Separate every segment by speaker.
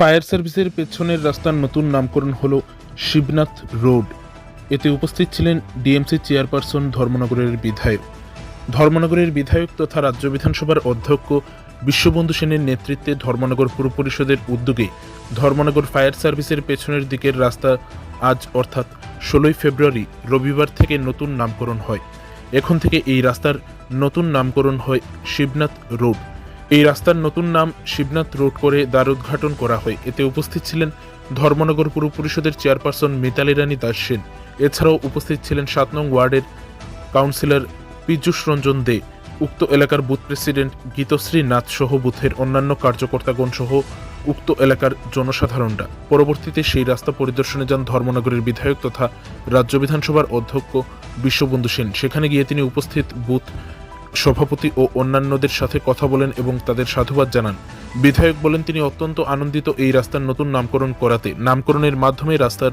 Speaker 1: Fire সার্ভিসের পেছনের রাস্তার নতুন নামকরণ হল শিবনাথ রোড। এতে উপস্থিত ছিলেন ডিএমসি চেয়ারপারসন ধর্মনগরের বিধায়ক। ধর্মনগরের বিধায়ক তথা রাজ্য বিধানসভার অধ্যক্ষ বিশ্ববন্ধু সেনের নেতৃত্বে ধর্মনগর পুর পরিষদের উদ্যোগে ধর্মনগর ফায়ার সার্ভিসের পেছনের দিকের রাস্তা আজ অর্থাৎ ষোলোই ফেব্রুয়ারি রবিবার থেকে নতুন নামকরণ হয়। এখন থেকে এই রাস্তার নতুন নামকরণ হয় শিবনাথ রোড। এই রাস্তার নতুন নাম শিবনাথ রোড করে দ্বার উদ্ঘাটন করা হয়। এতে উপস্থিত ছিলেন ধর্মনগর পুর পরিষদের চেয়ারপারসন মিতালি রানী দাস সেন। এছাড়াও উপস্থিত ছিলেন সাত নং ওয়ার্ডের কাউন্সিলর পীযূষ রঞ্জন দে, উক্ত এলাকার বুথ প্রেসিডেন্ট গীতশ্রী নাথ সহ বুথের অন্যান্য কার্যকর্তাগণ সহ উক্ত এলাকার জনসাধারণরা। পরবর্তীতে সেই রাস্তা পরিদর্শনে যান ধর্মনগরের বিধায়ক তথা রাজ্য বিধানসভার অধ্যক্ষ বিশ্ববন্ধু সেন। সেখানে গিয়ে তিনি উপস্থিত বুথ সভাপতি ও অন্যান্যদের সাথে কথা বলেন এবং তাদের সাধুবাদ জানান। বিধায়ক বলেন, তিনি অত্যন্ত আনন্দিত এই রাস্তার নতুন নামকরণ করাতে। নামকরণের মাধ্যমে রাস্তার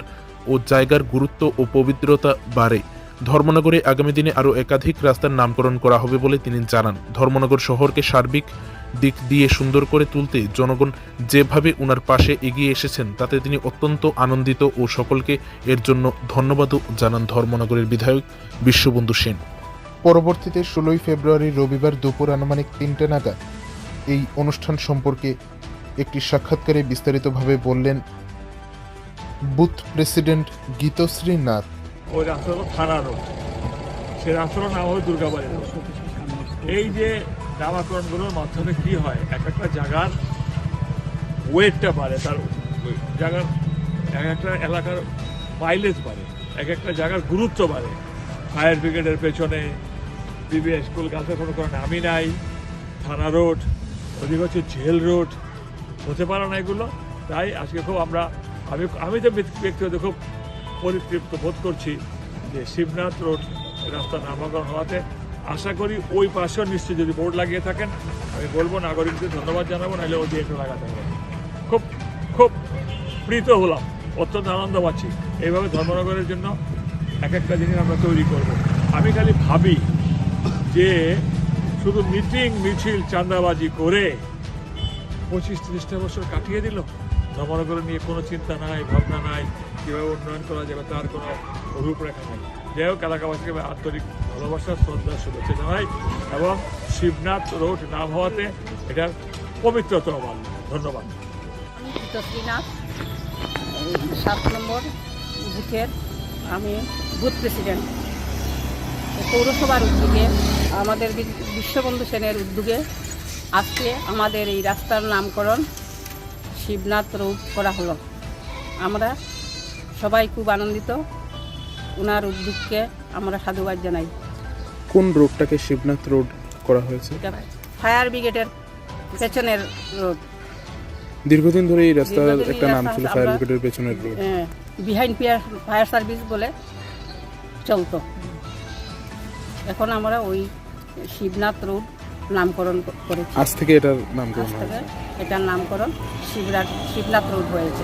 Speaker 1: ও জায়গার গুরুত্ব ও পবিত্রতা বাড়ে। ধর্মনগরে আগামী দিনে আরও একাধিক রাস্তার নামকরণ করা হবে বলে তিনি জানান। ধর্মনগর শহরকে সার্বিক দিক দিয়ে সুন্দর করে তুলতে জনগণ যেভাবে উনার পাশে এগিয়ে এসেছেন, তাতে তিনি অত্যন্ত আনন্দিত ও সকলকে এর জন্য ধন্যবাদও জানান। ধর্মনগরের বিধায়ক বিশ্ববন্ধু সেন। পরবর্তীতে ষোলোই ফেব্রুয়ারি রবিবার দুপুর আনুমানিক তিনটে নাগাদ এই অনুষ্ঠান সম্পর্কে একটি সাক্ষাৎকারে বিস্তারিতভাবে বললেন বুথ প্রেসিডেন্ট গীতশ্রী নাথ।
Speaker 2: ওই রাস্তা হলো সেই রাস্তাটার নাম হলো দুর্গাবাড়ি এই যে নামাকরণগুলোর মাধ্যমে কি হয়, এক একটা জায়গার ওয়েটটা বাড়ে, তার জায়গার এক একটা এলাকার মাইলেজ বাড়ে, এক একটা জায়গার গুরুত্ব বাড়ে। ফায়ার ব্রিগেডের পেছনে বিবিএস স্কুল গাছে কোনো কোনো নামই নাই, থানা রোড, ওদিকে হচ্ছে জেল রোড, হতে পারে না এগুলো। তাই আজকে খুব আমরা, আমি আমি তো ব্যক্তিগত খুব পরিতৃপ্ত বোধ করছি যে শিবনাথ রোড রাস্তা নামকরণ হওয়াতে আশা করি ওই পাশেও নিশ্চয়ই যদি বোর্ড লাগিয়ে থাকেন, আমি বলব নাগরিকদের ধন্যবাদ জানাব, নাহলে ওই একটু লাগাতে হবে। খুব খুব প্রীত হলাম, অত্যন্ত আনন্দ পাচ্ছি। এইভাবে ধর্মনগরের জন্য এক একটা জিনিস আমরা তৈরি করব। আমি খালি ভাবি যে শুধু মিটিং মিছিল চাঁদাবাজি করে পঁচিশ তিরিশটা বছর কাটিয়ে দিল। ধর্মনগর নিয়ে কোনো চিন্তা নাই, ভাবনা নাই, কীভাবে উন্নয়ন করা যাবে তার কোনো রূপরেখা নেই। যাই হোক, এলাকাবাসীকে আন্তরিক ভালোবাসা, শ্রদ্ধা, শুভেচ্ছা জানাই এবং শিবনাথ রোড নাম হওয়াতে এটার পবিত্রতম মান্য ধন্যবাদ।
Speaker 3: সাত নম্বর, বুথের আমি বুথ প্রেসিডেন্ট। পৌরসভার উদ্যোগে আমাদের বিশ্ববন্ধু সেনের উদ্যোগে আজকে আমাদের এই রাস্তার নামকরণ শিবনাথ রোড করা হলো। আমরা সবাই খুব আনন্দিত। ওনার উদ্যোগকে আমরা সাধুবাদ জানাই।
Speaker 1: কোন রোডটাকে শিবনাথ রোড করা হয়েছে?
Speaker 3: ফায়ার ব্রিগেডের পেছনের রোড।
Speaker 1: দীর্ঘদিন ধরে এই রাস্তার একটা নাম ছিল ফায়ার ব্রিগেডের পেছনের road.
Speaker 3: Behind fire fire service বলে চলতো। এখন আমরা ওই শিবনাথ রোড নামকরণ করেছি।
Speaker 1: আজ থেকে এটার নামকরণ
Speaker 3: এটার নামকরণ শিবরাত শিবনাথ রোড হয়েছে।